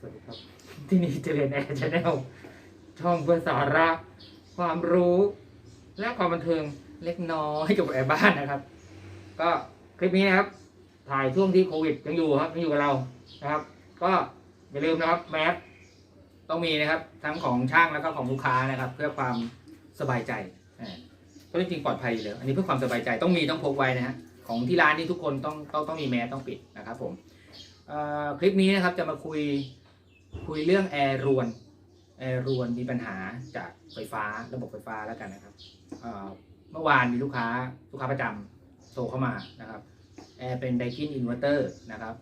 สวัสดีครับ ที่นี่เจริญแอร์ชาแนลช่องเพื่อสาระ ความรู้ และความบันเทิงเล็กน้อยกับแอร์บ้านนะครับ ก็คลิปนี้นะครับ ถ่ายช่วงที่โควิดยังอยู่ครับยังอยู่กับเรานะครับ ก็อย่าลืมนะครับแมสต้องมีนะครับ ทั้งของช่างแล้วก็ของลูกค้านะครับ เพื่อความสบายใจเพราะจริงๆปลอดภัยอยู่แล้วอันนี้เพื่อความสบายใจต้องมีต้องพกไว้นะฮะของที่ร้านนี่ทุกคนต้องต้องต้องมีแมสต้องปิดนะครับผมคลิปนี้นะครับจะมาคุย คุยเรื่องแอร์รวน แอร์รวนมีปัญหาจากไฟฟ้าระบบไฟฟ้าแล้วกันนะครับเมื่อวานมีลูกค้าลูกค้าประจำโทรเข้ามานะครับ แอร์เป็นไดกินอินเวอร์เตอร์นะครับ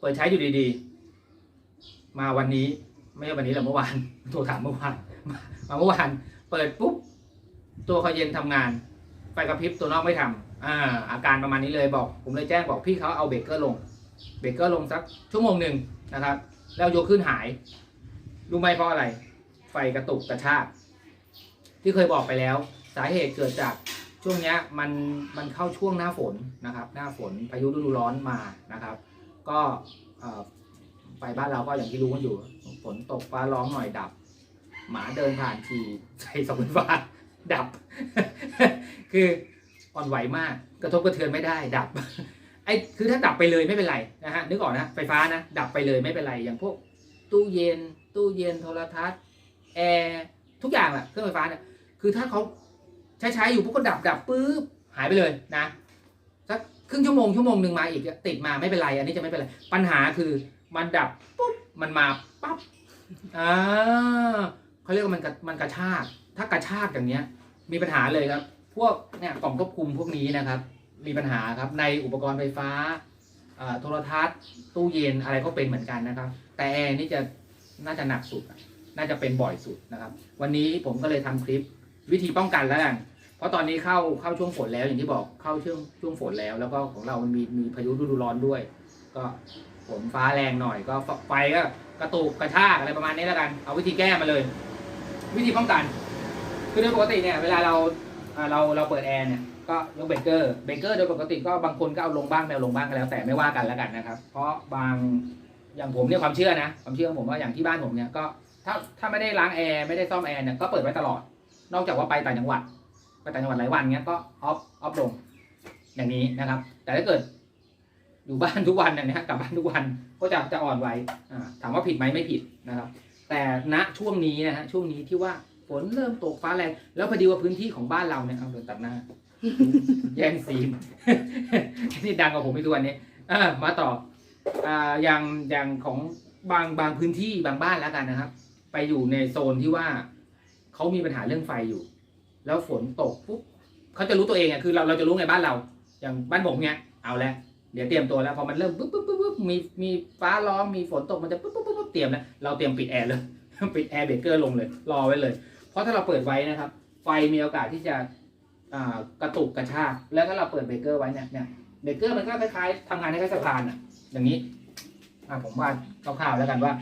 เปิดใช้อยู่ดีๆ มาวันนี้ไม่ใช่วันนี้แหละเมื่อวานโทรถามเมื่อวานมาเมื่อวานเปิดปุ๊บตัวคอยเย็นทำงานไฟกระพริบตัวนอกไม่ทำอ่าอาการประมาณนี้เลยบอก ผมเลยแจ้งบอกพี่เขาเอาเบรกเกอร์ลง เบรกเกอร์ลงสักชั่วโมงหนึ่งนะครับ แล้วยกขึ้นหาย รู้ไหมเพราะอะไร ไฟกระตุกกระชากที่เคยบอกไปแล้ว สาเหตุเกิดจากช่วงเนี้ยมันมันเข้าช่วงหน้าฝนนะครับ หน้าฝนพายุฤดูร้อนมานะครับ ก็ไฟบ้านเราก็อย่างที่รู้กันอยู่ ฝนตกฟ้าร้องหน่อยดับ หมาเดินผ่านทีใส่สาไฟฟ้าดับ คืออ่อนไหวมาก กระทบกระเทือนไม่ได้ดับ ไอ้คือถ้าดับไปเลยไม่เป็นไรนะฮะนึกออกนะไฟฟ้านะดับไปเลยไม่เป็นไรอย่างพวกตู้เย็น ตู้เย็นโทรทัศน์แอร์ทุกอย่างแหละเครื่องไฟฟ้าเนี่ยคือถ้าเขาใช้ใช้อยู่ปุ๊บก็ดับดับปุ๊บหายไปเลยนะสักครึ่งชั่วโมงชั่วโมงหนึ่งมาอีกติดมาไม่เป็นไร อันนี้จะไม่เป็นไรปัญหาคือมันดับปุ๊บมันมาปั๊บอ่าเขาเรียกว่ามันกระมันกระชากถ้ากระชากอย่างเนี้ย มีปัญหาเลยครับ พวกเนี่ยกล่องควบคุมพวกนี้นะครับ มีปัญหาครับในอุปกรณ์ไฟฟ้าโทรทัศน์ ตู้เย็นอะไรก็เป็นเหมือนกันนะครับ แต่แอร์นี่จะน่าจะหนักสุด น่าจะเป็นบ่อยสุดนะครับ วันนี้ผมก็เลยทำคลิปวิธีป้องกันแล้วกันเพราะตอนนี้เข้าเข้าช่วงฝนแล้วอย่างที่บอกเข้าช่วงช่วงฝนแล้ว แล้วก็ของเรามันมีมีพายุฤดูร้อนด้วย ก็ฝนฟ้าแรงหน่อยก็ไฟก็กระตุกกระชากอะไรประมาณนี้แล้วกัน เอาวิธีแก้มาเลย วิธีป้องกัน คือโดยปกติเนี่ยเวลาเราเราเราเปิดแอร์เนี่ย ก็ยกเบเกอร์เบเกอร์โดยปกติก็บางคนก็เอาลงบ้างไม่เอาลงบ้างก็แล้วแต่ไม่ว่ากันแล้วกันนะครับ เพราะบางอย่างผมเนี่ยความเชื่อนะความเชื่อของผมว่าอย่างที่บ้านผมเนี่ยก็ถ้าถ้าไม่ได้ล้างแอร์ไม่ได้ซ่อมแอร์เนี่ยก็เปิดไว้ตลอด นอกจากว่าไปต่างจังหวัดไปต่างจังหวัดหลายวันเงี้ยก็ออฟออฟลงอย่างนี้นะครับ แต่ถ้าเกิดอยู่บ้านทุกวันเนี่ยกลับบ้านทุกวันก็จะจะอ่อนไวถามว่าผิดไหมไม่ผิดนะครับ แต่ณช่วงนี้นะฮะช่วงนี้ที่ว่าฝนเริ่มตกฟ้าแรงแล้วพอดีว่าพื้นที่ของบ้านเราเนี่ยเอาเดินตัดหน้า แย่งซีน นี่ดังกว่าผมอีกทุกวันนี้อมาต่ออ่าอย่างอย่างของบางบางพื้นที่บางบ้านแล้วกันนะครับ ไปอยู่ในโซนที่ว่าเขามีปัญหาเรื่องไฟอยู่ แล้วฝนตกปุ๊บเขาจะรู้ตัวเองอะคือเราเราจะรู้ไงบ้านเรา อย่างบ้านผมเนี้ยเอาแล้วเดี๋ยวเตรียมตัวแล้วพอมันเริ่มปุ๊บปุ๊บปุ๊บปุ๊บมีมีฟ้าร้องมีฝนตกมันจะปุ๊บปุ๊บปุ๊บปุ๊บเตรียมแล้วเราเตรียมปิดแอร์เลยปิดแอร์เบรกเกอร์ลงเลย รอไว้เลย เพราะถ้าเราเปิดไว้นะครับ ไฟมีโอกาสที่จะ กระตุกกระชากแล้วถ้าเราเปิดเบรกเกอร์ไว้เนี่ยเนี่ยเบรกเกอร์มันก็คล้ายๆทำงานคล้ายสะพานอะ อย่างนี้อ่าผมว่าคร่าวๆแล้วกันว่า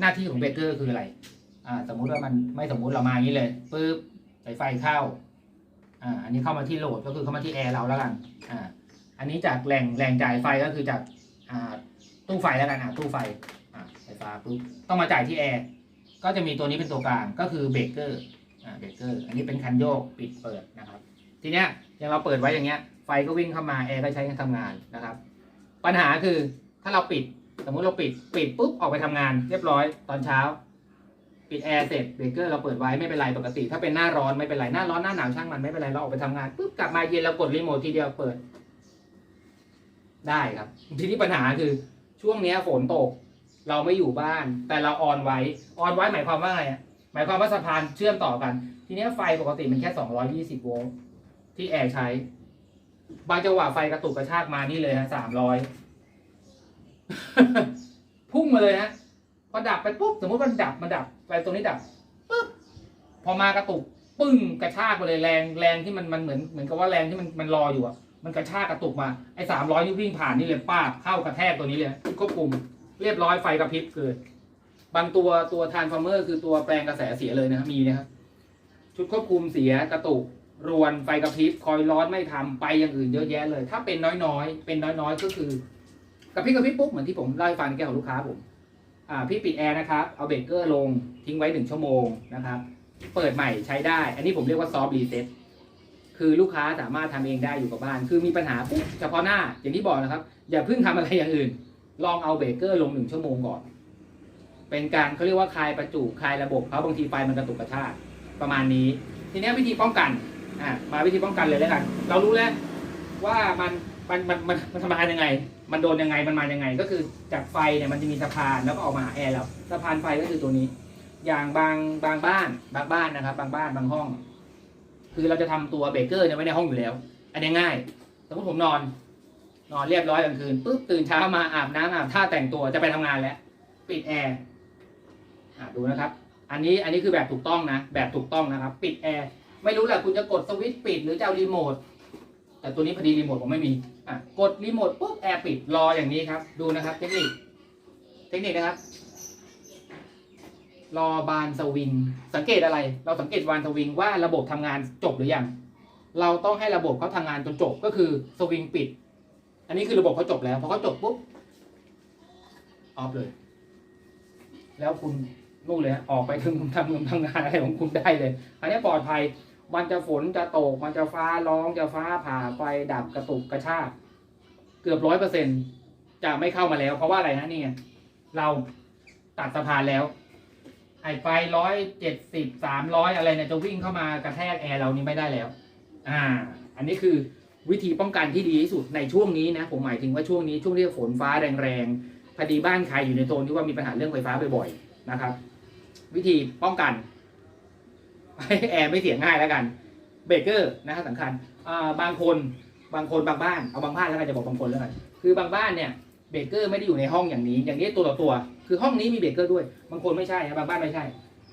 หน้าที่ของเบรกเกอร์คืออะไรอ่าสมมุติว่ามันไม่สมมุติเรามาอย่างนี้เลยปุ๊บสายไฟเข้าอ่าอันนี้เข้ามาที่โหลดก็คือเข้ามาที่แอร์เราแล้วกันอ่าอันนี้จากแหล่งแหล่งจ่ายไฟก็คือจากอ่าตู้ไฟแล้วกันอ่าตู้ไฟอ่าไฟฟ้าปุ๊บต้องมาจ่ายที่แอร์ก็จะมีตัวนี้เป็นตัวกลางก็คือเบรกเกอร์อ่าเบรกเกอร์อันนี้เป็นคันโยกปิดเปิดนะครับ ทีเนี้ยอย่างเราเปิดไว้อย่างเงี้ย ไฟก็วิ่งเข้ามาแอร์ก็ใช้การทำงานนะครับ ปัญหาคือถ้าเราปิด สมมุติเราปิดปิดปุ๊บออกไปทำงาน เรียบร้อยตอนเช้า ปิดแอร์เสร็จเบรกเกอร์เราเปิดไว้ไม่เป็นไรปกติ ถ้าเป็นหน้าร้อนไม่เป็นไรหน้าร้อนหน้าหนาวช่างมันไม่เป็นไรเราออกไปทำงานปุ๊บกลับมาเย็นเรากดรีโมททีเดียวเปิด ได้ครับ ทีนี้ปัญหาคือช่วงเนี้ยฝนตก เราไม่อยู่บ้าน แต่เราออนไว้ออนไว้หมายความว่าไงอะหมายความว่าสะพานเชื่อมต่อกัน ทีเนี้ยไฟปกติมันแค่ 220 โวลต์ ที่แอร์ใช้ บางจังหวะไฟกระตุกกระชากมานี่เลยฮะ300พุ่งมาเลยฮะพอดับไปปุ๊บสมมติมันดับมันดับไฟตรงนี้ดับปุ๊บพอมากระตุกปึ้งกระชากไปเลยแรงแรงที่มันมันเหมือนเหมือนกับว่าแรงที่มันมันรออยู่อะมันกระชากกระตุกมาไอ้สามร้อยนี่วิ่งผ่านนี่เลยป้าเข้ากระแทกตัวนี้เลยควบคุมเรียบร้อยไฟกระพริบเกิดบางตัวตัวทานฟอร์เมอร์คือตัวแปลงกระแสเสียเลยนะครับมีนะครับชุดควบคุมเสียกระตุก รวนไฟกระพริบคอยร้อนไม่ทำไปอย่างอื่นเยอะแยะเลย ถ้าเป็นน้อยๆ เป็นน้อยๆก็คือกระพริบกระพริบปุ๊บเหมือนที่ผมเล่าให้ฟังแก้ของลูกค้าผมอ่าพี่ปิดแอร์นะครับเอาเบรกเกอร์ลงทิ้งไว้หนึ่งชั่วโมงนะครับ เปิดใหม่ใช้ได้ อันนี้ผมเรียกว่าซอฟต์รีเซ็ตคือลูกค้าสามารถทำเองได้อยู่กับบ้าน คือมีปัญหาปุ๊บเฉพาะหน้าอย่างที่บอกนะครับ อย่าเพิ่งทำอะไรอย่างอื่น ลองเอาเบรกเกอร์ลงหนึ่งชั่วโมงก่อน เป็นการเขาเรียกว่าคลายประจุคลายระบบเพราะบางทีไฟมันกระตุกกระชากประมาณนี้ ทีนี้วิธีป้องกัน อะมาวิธีป้องกันเลยแล้วกัน เรารู้แล้วว่ามันมันมันมันมันทำงานยังไง มันโดนยังไงมันมายังไง ก็คือจากไฟเนี่ยมันจะมีสะพานแล้วก็ออกมาหาแอร์เราสะพานไฟก็คือตัวนี้ อย่างบางบางบ้านบางบ้านนะครับ บางบ้านบางห้อง คือเราจะทำตัวเบรกเกอร์เนี่ยไว้ในห้องอยู่แล้ว อันนี้ง่ายสมมติผมนอน นอนเรียบร้อยกลางคืนปุ๊บตื่นเช้ามาอาบน้ำอาบท่าแต่งตัวจะไปทำงานแล้วปิดแอร์ดูนะครับ อันนี้อันนี้คือแบบถูกต้องนะแบบถูกต้องนะครับ ปิดแอร์ ไม่รู้แหละคุณจะกดสวิตช์ปิดหรือจะเอารีโมทแต่ตัวนี้พอดีรีโมทผมไม่มีอะกดรีโมทปุ๊บแอร์ปิดรออย่างนี้ครับ ดูนะครับ เทคนิคเทคนิคนะครับ รอบานสวิง สังเกตอะไร เราสังเกตบานสวิงว่าระบบทำงานจบหรือยังเราต้องให้ระบบเขาทำงานจนจบก็คือสวิงปิด อันนี้คือระบบเขาจบแล้วพอเขาจบปุ๊บออฟเลย แล้วคุณนู่นเลยออกไปถึงทำงานทำงานอะไรของคุณได้เลย อันนี้ปลอดภัย มันจะฝนจะตก มันจะฟ้าร้องจะฟ้าผ่าไฟดับกระตุกกระชากเกือบร้อยเปอร์เซ็นจะไม่เข้ามาแล้ว เพราะว่าอะไรนะนี่ไงเราตัดสะพานแล้ว ไอไฟร้อยเจ็ดสิบสามร้อยอะไรเนี่ยจะวิ่งเข้ามากระแทกแอร์เรานี่ไม่ได้แล้ว อ่า อันนี้คือวิธีป้องกันที่ดีที่สุดในช่วงนี้นะผมหมายถึงว่าช่วงนี้ช่วงที่ฝนฟ้าแรงๆพอดีบ้านใครอยู่ในโซนที่ว่ามีปัญหาเรื่องไฟฟ้าบ่อยๆนะครับ วิธีป้องกัน ให้แอร์ไม่เสียงง่ายแล้วกันเบรกเกอร์นะครับสำคัญบางคนบางคนบางบ้านเอาบางบ้านแล้วกันจะบอกบางคนแล้วกันคือบางบ้านเนี่ยเบรกเกอร์ไม่ได้อยู่ในห้องอย่างนี้ อย่างนี้ตัวต่อตัว คือห้องนี้มีเบรกเกอร์ด้วย บางคนไม่ใช่บางบ้านไม่ใช่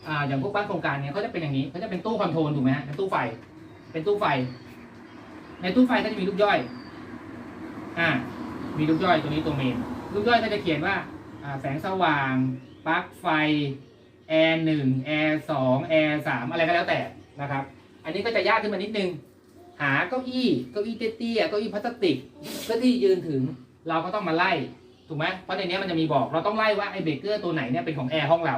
อ่าอย่างพวกบ้านโครงการเนี่ยเขาจะเป็นอย่างนี้เขาจะเป็นตู้คอนโทรลถูกไหมฮะเป็นตู้ไฟ เป็นตู้ไฟ ในตู้ไฟก็จะมีลูกย่อยอ่ามีลูกย่อยตัวนี้ตัวเมนลูกย่อยก็จะเขียนว่าแสงสว่างปลั๊กไฟ แอร์หนึ่งแอร์สองแอร์สามอะไรก็แล้วแต่นะครับ อันนี้ก็จะยากขึ้นมานิดนึง หาเก้าอี้เก้าอี้เตี้ยๆเก้าอี้พลาสติกเพื่อที่ยืนถึงเราก็ต้องมาไล่ถูกไหมเพราะในนี้มันจะมีบอกเราต้องไล่ว่าไอ้เบรกเกอร์ตัวไหนเนี่ยเป็นของแอร์ห้องเรา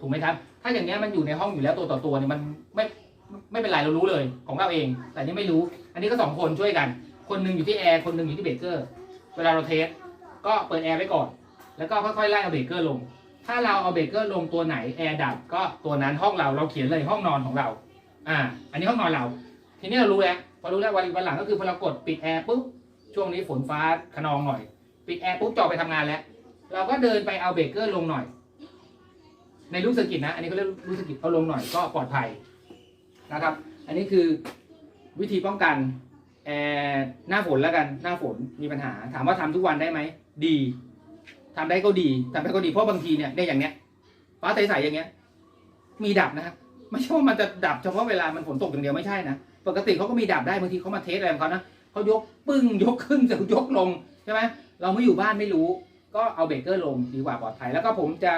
ถูกไหมครับ ถ้าอย่างนี้มันอยู่ในห้องอยู่แล้วตัวต่อตัวเนี่ยมันไม่ไม่เป็นไรเรารู้เลยของเราเอง แต่นี่ไม่รู้ อันนี้ก็สองคนช่วยกัน คนหนึ่งอยู่ที่แอร์คนหนึ่งอยู่ที่เบรกเกอร์ เวลาเราเทสก็เปิดแอร์ไว้ก่อน แล้วก็ค่อยๆไล่เอาเบรกเกอร์ลง ถ้าเราเอาเบรกเกอร์ลงตัวไหนแอร์ดับก็ตัวนั้นห้องเราเราเขียนเลยห้องนอนของเรา อ่า อันนี้ห้องนอนเรา ทีนี้เรารู้แล้วพอรู้แล้ววันวันหลังก็คือพอเรากดปิดแอร์ปุ๊บช่วงนี้ฝนฟ้าขนองหน่อย ปิดแอร์ปุ๊บจอไปทำงานแล้ว เราก็เดินไปเอาเบรกเกอร์ลงหน่อย ในรูปสกิตนะ อันนี้ก็เรียกรูปสกิตเอาลงหน่อยก็ปลอดภัยนะครับ อันนี้คือวิธีป้องกันแอร์หน้าฝนแล้วกันหน้าฝนมีปัญหา ถามว่าทำทุกวันได้ไหมดี ทำได้ก็ดีทำได้ก็ดีเพราะบางทีเนี่ยได้อย่างเนี้ยฟ้าใสๆอย่างเงี้ย มีดับนะครับไม่ใช่ว่ามันจะดับเฉพาะเวลามันฝนตกอย่างเดียวไม่ใช่นะปกติเขาก็มีดับได้บางทีเขามาเทสอะไรของเขานะเขายกปึ้งยกขึ้นจะยกลงใช่ไหมเราไม่อยู่บ้านไม่รู้ ก็เอาเบรกเกอร์ลงดีกว่าปลอดภัยแล้วก็ผมจะ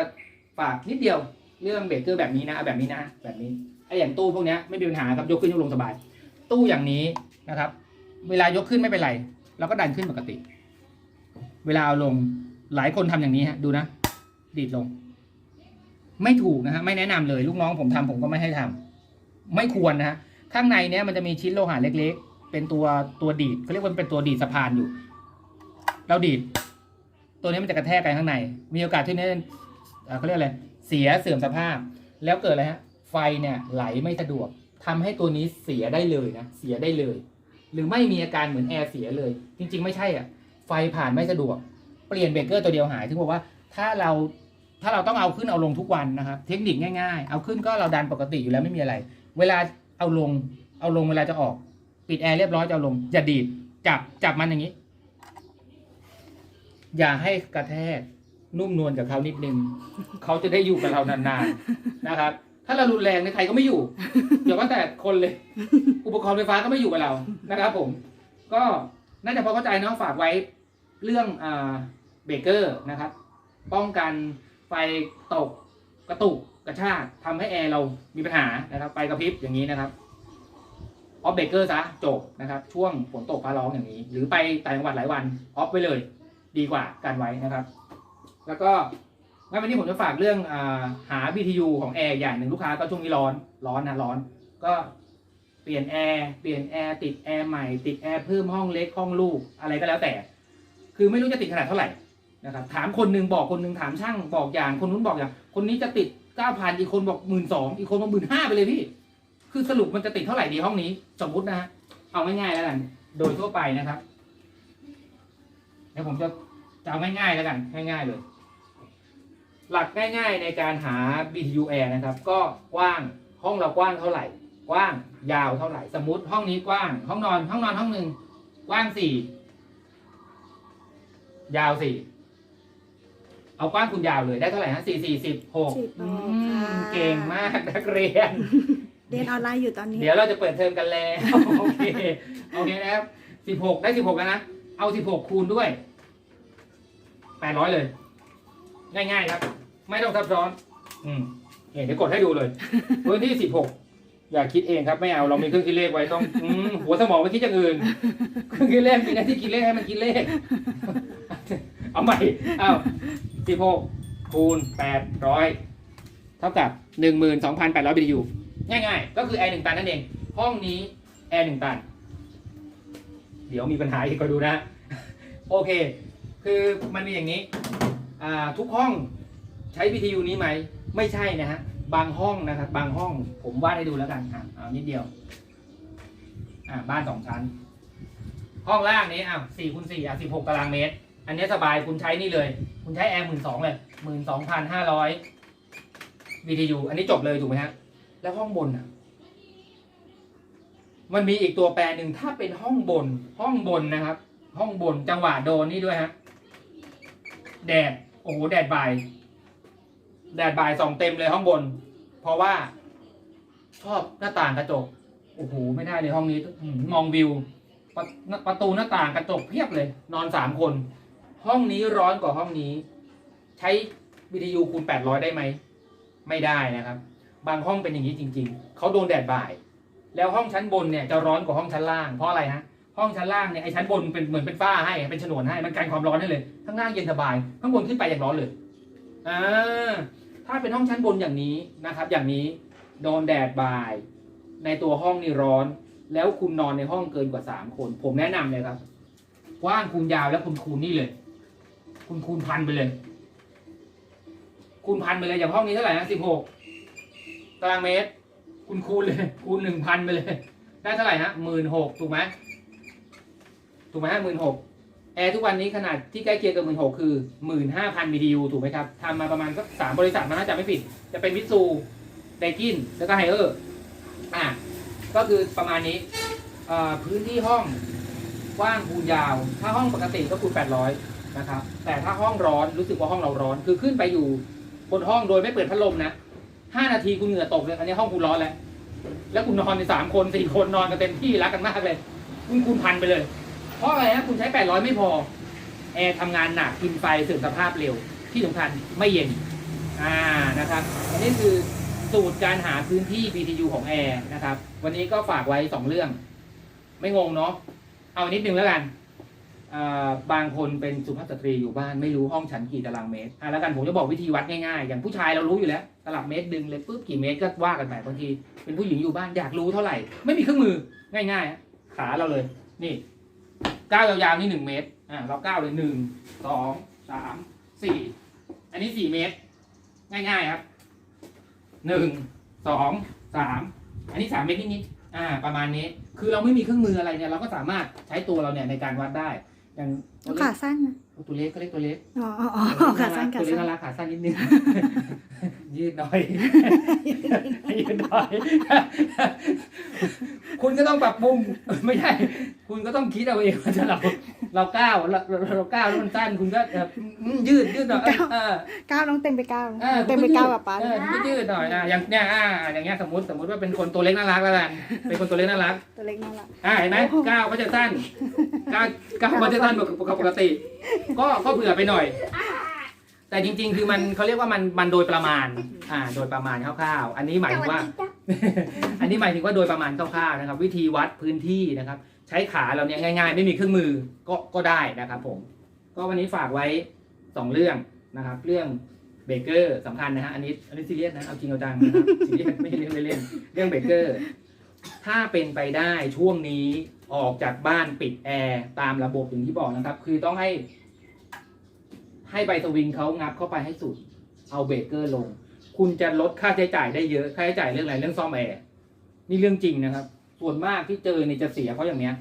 ฝากนิดเดียวเรื่องเบรกเกอร์แบบนี้นะแบบนี้นะแบบนี้ไอ้อย่างตู้พวกเนี้ยไม่มีปัญหาครับยกขึ้นยกลงสบาย ตู้อย่างนี้นะครับ เวลายกขึ้นไม่เป็นไรเราก็ดันขึ้นปกติ เวลาเอาลง หลายคนทำอย่างนี้ฮะ ดูนะ ดีดลง ไม่ถูกนะฮะ ไม่แนะนำเลย ลูกน้องผมทำผมก็ไม่ให้ทำไม่ควรนะฮะ ข้างในเนี้ยมันจะมีชิ้นโลหะเล็ก ๆ เป็นตัวตัวดีดเขาเรียกว่าเป็นตัวดีดสะพานอยู่ เราดีด ตัวนี้มันจะกระแทกกันข้างใน มีโอกาสที่นี่เอ่อเขาเรียกอะไร เสียเสื่อมสภาพ แล้วเกิดอะไรฮะ ไฟเนี่ยไหลไม่สะดวกทำให้ตัวนี้เสียได้เลยนะ เสียได้เลย หรือไม่มีอาการเหมือนแอร์เสียเลย จริง ๆ ไม่ใช่อะ ไฟผ่านไม่สะดวก ปลี่ยนเบรกเกอร์ตัวเดียวหายถึงบอกว่าถ้าเราถ้าเราต้องเอาขึ้นเอาลงทุกวันนะครับ เทคนิคง่ายๆ เอาขึ้นก็เราดันปกติอยู่แล้วไม่มีอะไร เวลาเอาลงเอาลงเวลาจะออก ปิดแอร์เรียบร้อยจะเอาลงอย่าดีดจับจับมันอย่างนี้ อย่าให้กระแทกนุ่มนวลกับเขานิดนึง เขาจะได้อยู่กับเรานานๆนะครับ ถ้าเรารุนแรงเนี่ยใครก็ไม่อยู่อย่าว่าแต่คนเลย อุปกรณ์ไฟฟ้าก็ไม่อยู่กับเรานะครับ ผม ก็น่าจะพอเข้าใจเนาะฝากไว้เรื่องอ่า เบรกเกอร์นะครับ ป้องกันไฟตกกระตุกกระชากทำให้แอร์เรามีปัญหานะครับ ไฟกระพริบอย่างนี้นะครับออฟเบรกเกอร์ซะจบนะครับ ช่วงฝนตกฟ้าร้องอย่างนี้ หรือไปต่างจังหวัดหลายวันออฟไปเลย ดีกว่าการไว้นะครับ แล้วก็งั้นวันนี้ผมจะฝากเรื่องอาหา BTU ของแอร์อย่างหนึ่งลูกค้าก็ช่วงนี้ร้อนร้อนนะร้อน ก็เปลี่ยนแอร์เปลี่ยนแอร์ติดแอร์ใหม่ติดแอร์เพิ่มห้องเล็กห้องลูกอะไรก็แล้วแต่ คือไม่รู้จะติดขนาดเท่าไหร่ นะครับถามคนหนึ่งบอกคนหนึ่งถามช่างบอกอย่าง คนนู้นบอกอย่าง คนนี้จะติดเก้าพันอีกคนบอกหมื่นสองอีกคนบอกหมื่นห้าไปเลยพี่ คือสรุปมันจะติดเท่าไหร่ดีห้องนี้ สมมุตินะฮะเอาง่ายๆแล้วกันโดยทั่วไปนะครับเดี๋ยวผมจะจะเอาง่ายๆแล้วกันง่าย ๆเลย หลักง่าย ๆในการหา BTU Air นะครับ ก็กว้างห้องเรากว้างเท่าไหร่ กว้างยาวเท่าไหร่ สมมติห้องนี้กว้าง ห้องนอน ห้องนอนห้องหนึ่งกว้างสี่ยาวสี่ เอากว้างคูณยาวเลยได้เท่าไหร่ฮะสี่สี่สิบหกสิบหกค่ะเก่งมากนักเรียน เรียนออนไลน์อยู่ตอนนี้ เดี๋ยวเราจะเปิดเทอมกันแล้วโอเคโอเคนะครับสิบหกได้สิบหกแล้วนะ เอาสิบหกคูณด้วยแปดร้อยเลย ง่ายๆครับ ไม่ต้องซับซ้อน อืมเนี่ยเดี๋ยวกดให้ดูเลยพื้นที่สิบหกอย่าคิดเองครับไม่เอาเรามีเครื่องคิดเลขไว้ต้องอืมหัวสมองไม่คิดอย่างอื่นเครื่องคิดเลขมีหน้าที่คิดเลขให้มันคิดเลข เอาใหม่เอา สิบหกคูณแปดร้อยเท่ากับหนึ่งหมื่นสองพันแปดร้อยบียูง่ายๆ ก็คือแอร์หนึ่งตันนั่นเอง ห้องนี้แอร์หนึ่งตัน เดี๋ยวมีปัญหาอีกก็ดูนะ โอเค คือมันมีอย่างนี้อ่าทุกห้องใช้ BTU นี้ไหม ไม่ใช่นะฮะ บางห้องนะครับ บางห้องผมวาดให้ดูแล้วกันอะเอานิดเดียว อ่าบ้านสองชั้น ห้องล่างนี้อะสี่คูณสี่อะสิบหกตารางเมตร อันนี้สบายคุณใช้นี่เลย คุณใช้แอร์หมื่นสองเลยหมื่นสองพันห้าร้อย BTU อันนี้จบเลยถูกไหมฮะ แล้วห้องบนอะ มันมีอีกตัวแปรหนึ่งถ้าเป็นห้องบน ห้องบนนะครับ ห้องบนจังหวะโดนนี่ด้วยฮะ แดด โอ้โห แดดบ่าย แดดบ่ายส่องเต็มเลยห้องบน เพราะว่า ชอบหน้าต่างกระจก โอ้โห ไม่ได้เลยห้องนี้มองวิว ประประตูหน้าต่างกระจกเพียบเลย นอนสามคน ห้องนี้ร้อนกว่าห้องนี้ ใช้ BTU คูณ800 ได้ไหม ไม่ได้นะครับ บางห้องเป็นอย่างนี้จริง ๆ เขาโดนแดดบ่าย แล้วห้องชั้นบนเนี่ยจะร้อนกว่าห้องชั้นล่าง เพราะอะไรฮะ ห้องชั้นล่างเนี่ยไอ้ชั้นบนเป็นเหมือนเป็นฝ้าให้ เป็นฉนวนให้ มันกันความร้อนได้เลย ข้างล่างเย็นสบาย ข้างบนขึ้นไปอย่างร้อนเลย อ่า ถ้าเป็นห้องชั้นบนอย่างนี้นะครับ อย่างนี้ โดนแดดบ่าย ในตัวห้องนี่ร้อน แล้วคุณนอนในห้องเกินกว่าสามคน ผมแนะนำเลยครับ กว้างคูณยาวแล้วคุณคูณนี่เลย คุณคูณพันไปเลย คูณพันไปเลยอย่างห้องนี้เท่าไหร่นะสิบหกตารางเมตร คุณคูณเลย คูณหนึ่งพันไปเลย ได้เท่าไหร่ฮะหมื่นหกถูกไหมถูกไหมฮะหมื่นหกแอร์ทุกวันนี้ขนาดที่ใกล้เคียงกับหมื่นหกคือหมื่นห้าพัน BTU ถูกไหมครับทำมาประมาณสักสามบริษัทมันน่าจะไม่ผิด จะเป็นมิตซูไดกินแล้วก็ไฮเออร์อะก็คือประมาณนี้พื้นที่ห้องกว้างคูณยาว ถ้าห้องปกติก็คูณ800 นะครับ แต่ถ้าห้องร้อนรู้สึกว่าห้องเราร้อน คือขึ้นไปอยู่บนห้องโดยไม่เปิดพัดลมนะห้านาทีคุณเหงื่อตกเลยอันนี้ห้องคุณร้อนแล้วแล้วคุณนอนในสามคนสี่คนนอนกันเต็มที่รักกันมากเลยคุณคูณพันไปเลย เพราะอะไรนะคุณใช้800ไม่พอแอร์ทำงานหนักกินไฟเสื่อมสภาพเร็วที่สำคัญไม่เย็นอ่านะครับอันนี้คือสูตรการหาพื้นที่ BTU ของแอร์นะครับ วันนี้ก็ฝากไว้ 2 เรื่อง ไม่งงเนาะเอานิดนึงแล้วกัน บางคนเป็นสุภาพสตรีอยู่บ้านไม่รู้ห้องฉันกี่ตารางเมตรอะแล้วกันผมจะบอกวิธีวัดง่ายๆ อย่างผู้ชายเรารู้อยู่แล้วตลับเมตรดึงเลยปุ๊บกี่เมตรก็ว่ากันไปบางที เป็นผู้หญิงอยู่บ้านอยากรู้เท่าไหร่ ไม่มีเครื่องมือง่ายๆ ขาเราเลย นี่ก้าวยาวๆนี่หนึ่งเมตรอ่าเราก้าวเลยหนึ่งสองสามสี่อันนี้สี่เมตร ง่ายๆครับหนึ่งสองสามอันนี้สามเมตรนิดๆอ่า ประมาณนี้ คือเราไม่มีเครื่องมืออะไรเนี่ยเราก็สามารถใช้ตัวเราเนี่ยในการวัดได้ อย่างตัวเล็ขากสั้นนะตัวเล็กก็เล็กตัวเล็กอ๋ออ๋ออ๋อขาสั้นขาตัวเล็กสั้นน่ารักขาสั้นนิดนึงยืดหน่อย ยืดหน่อย คุณก็ต้องปรับปรุงไม่ใช่ คุณก็ต้องคิดเอาเองว่าถ้าเรา เราก้าวเราเราเราก้าวแล้วมันสั้นคุณก็แบบอืมยืดยืดหน่อยเออ ก้าวน้องเต็มไปก้าวเออเต็มไปก้าวกับป้า เออคุณก็ยืดหน่อยอะอย่างเนี้ยอ่าอย่างเงี้ยสมมติสมมติว่าเป็นคนตัวเล็กน่ารักแล้วกันเป็นคนตัวเล็กน่ารัก ตัวเล็กน่ารัก อ่าเห็นไหมโอ้โหก้าวก็จะสั้นก้าวก้าวก็จะสั้นกว่าปกติ ก็ก็เผื่อไปหน่อย แต่จริง ๆ คือมันเขาเรียกว่ามันมันโดยประมาณอ่าโดยประมาณคร่าวๆ อันนี้หมายถึงว่า อันนี้หมายถึงว่าโดยประมาณคร่าวๆนะครับ วิธีวัดพื้นที่นะครับ ใช้ขาเราเนี่ยง่าย ๆ ไม่มีเครื่องมือก็ก็ได้นะครับ ผม ก็วันนี้ฝากไว้สองเรื่องนะครับ เรื่องเบเกอร์สำคัญนะฮะอันนี้อันนี้ซีเรียสนะเอาจริงเอาจังนะครับซีเรียสไม่ใช่เรื่องเล่นๆเรื่องเบเกอร์ถ้าเป็นไปได้ช่วงนี้ออกจากบ้านปิดแอร์ตามระบบอย่างที่บอกนะครับ คือต้องให้ ให้ใบสวิงเขางับเข้าไปให้สุด เอาเบรกเกอร์ลง คุณจะลดค่าใช้จ่ายได้เยอะ ค่าใช้จ่ายเรื่องอะไรเรื่องซ่อมแอร์นี่เรื่องจริงนะครับ ส่วนมากที่เจอเนี่ยจะเสียเพราะอย่างเนี้ย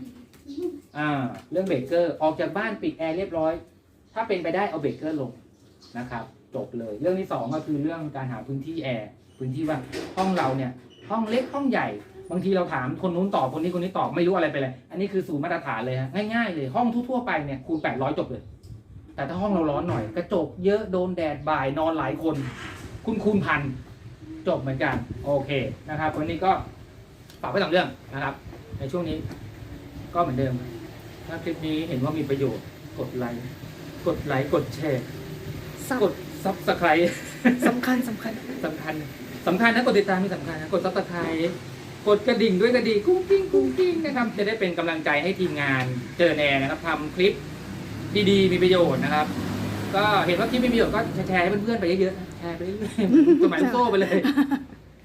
อ่า เรื่องเบรกเกอร์ออกจากบ้านปิดแอร์เรียบร้อย ถ้าเป็นไปได้เอาเบรกเกอร์ลงนะครับ จบเลย เรื่องที่สองก็คือเรื่องการหาพื้นที่แอร์พื้นที่ว่าห้องเราเนี่ย ห้องเล็กห้องใหญ่บางทีเราถามคนนู้นตอบคนนี้คนนี้ตอบไม่รู้อะไรไปเลย อันนี้คือศูนย์มาตรฐานเลยฮะง่ายๆเลยห้องทั่วๆไปเนี่ยคูณแปดร้อยจบเลย แต่ถ้าห้องเราร้อนหน่อย กระจกเยอะโดนแดดบ่ายนอนหลายคน คุณคูณพันจบเหมือนกัน โอเคนะครับ วันนี้ก็ฝากไว้สองเรื่องนะครับ ในช่วงนี้ก็เหมือนเดิม ถ้าคลิปนี้เห็นว่ามีประโยชน์กดไลค์กดไลค์กดแชร์สำกดซับสไครต์สำคัญสำคัญสำคัญสำคัญนะกดติดตามมีสำคัญนะกดซับสไครต์กดกระดิ่งด้วยกระดิ่งกุ้งกิ้งกุ้งกิ้งนะครับจะได้เป็นกำลังใจให้ทีมงานเจอแนนะครับทำคลิป ดีๆ มีประโยชน์นะครับ ก็เห็นว่าคลิปมีประโยชน์ก็แชร์ให้เพื่อนๆไปเยอะๆนะแชร์ไปเรื่อยๆสมัยลูกโซ่ไปเลย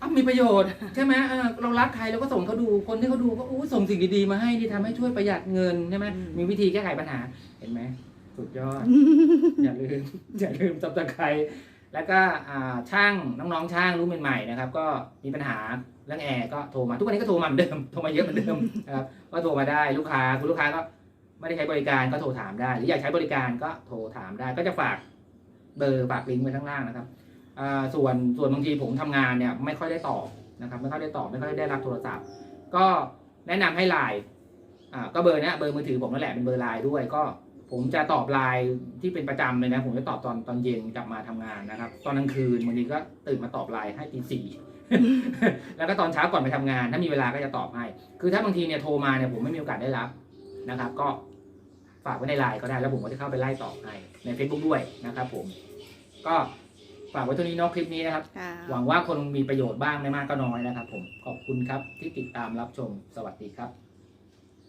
อ้าวมีประโยชน์ใช่ไหมเออเรารักใครเราก็ส่งเขาดูคนที่เขาดูก็อู้ส่งสิ่งดีๆมาให้ที่ทำให้ช่วยประหยัดเงินใช่ไหมมีวิธีแก้ไขปัญหา เห็นไหมสุดยอด อย่าลืมอย่าลืมซับสไครแล้วก็อ่าช่างน้องๆช่างรุ่นใหม่ๆนะครับ ก็มีปัญหาเรื่องแอร์ก็โทรมาทุกวันนี้ก็โทรมาเหมือนเดิมโทรมาเยอะเหมือนเดิมนะครับก็โทรมาได้ลูกค้าคุณลูกค้าก็ ไม่ได้ใช้บริการก็โทรถามได้ หรืออยากใช้บริการก็โทรถามได้ ก็จะฝากเบอร์ฝากลิงก์ไว้ข้างล่างนะครับส่วนส่วนบางทีผมทำงานเนี่ยไม่ค่อยได้ตอบนะครับไม่ค่อยได้ตอบไม่ค่อยได้รับโทรศัพท์ ก็แนะนำให้ไลน์ก็เบอร์นี้เบอร์มือถือผมนั่นแหละเป็นเบอร์ไลน์ด้วยก็ผมจะตอบไลน์ที่เป็นประจำเลยนะ ผมจะตอบตอนตอนเย็นกลับมาทำงานนะครับ ตอนกลางคืนบางทีก็ตื่นมาตอบไลน์ให้ตีสี่แล้วก็ตอนเช้าก่อนไปทำงาน ถ้ามีเวลาก็จะตอบให้ คือถ้าบางทีเนี่ยโทรมาเนี่ยผมไม่มีโอกาสได้รับนะครับ ก็ ฝากไว้ในไลน์ก็ได้แล้วผมก็จะเข้าไปไล่ตอบให้ใน Facebook ด้วยนะครับผม ก็ฝากไว้เท่านี้เนอกคลิปนี้นะครับ ค่ะหวังว่าคนมีประโยชน์บ้างไม่มากก็น้อยนะครับผม ขอบคุณครับที่ติดตามรับชมสวัสดีครับ